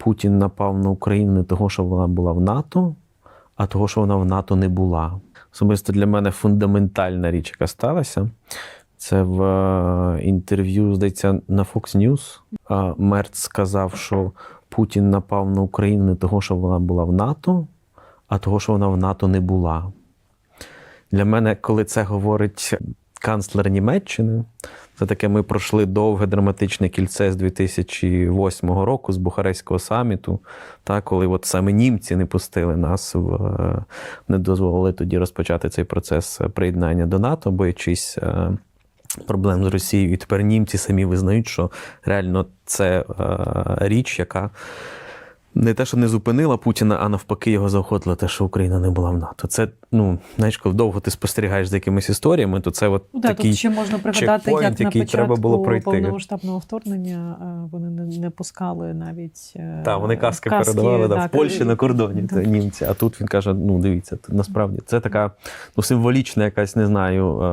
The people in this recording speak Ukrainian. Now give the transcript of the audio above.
Путін напав на Україну не того, що вона була в НАТО, а того, що вона в НАТО не була. Особисто для мене фундаментальна річ, яка сталася. Це в е, інтерв'ю, здається, на Fox News. Мерц сказав, що Путін напав на Україну не того, що вона була в НАТО, а того, що вона в НАТО не була. Для мене, коли це говорить канцлер Німеччини, це таке ми пройшли довге драматичне кільце з 2008 року, з Бухарестського саміту, та, коли от саме німці не пустили нас, в, е, не дозволили тоді розпочати цей процес приєднання до НАТО, боячись е, проблем з Росією. І тепер німці самі визнають, що реально це е, річ, яка не те, що не зупинила Путіна, а навпаки, його заохотила те, що Україна не була в НАТО. Це, ну, знаєш, коли довго ти спостерігаєш за якимись історіями, то це от Ну, да, такий тут ще можна пригадати, як на початку треба було пройти. повномасштабного вторгнення е, вони не, не пускали навіть е, Так, вони каски, передавали да, в Польщі і- на кордоні. Це німці. А тут він каже: ну дивіться, насправді це така ну, символічна якась, не знаю, е,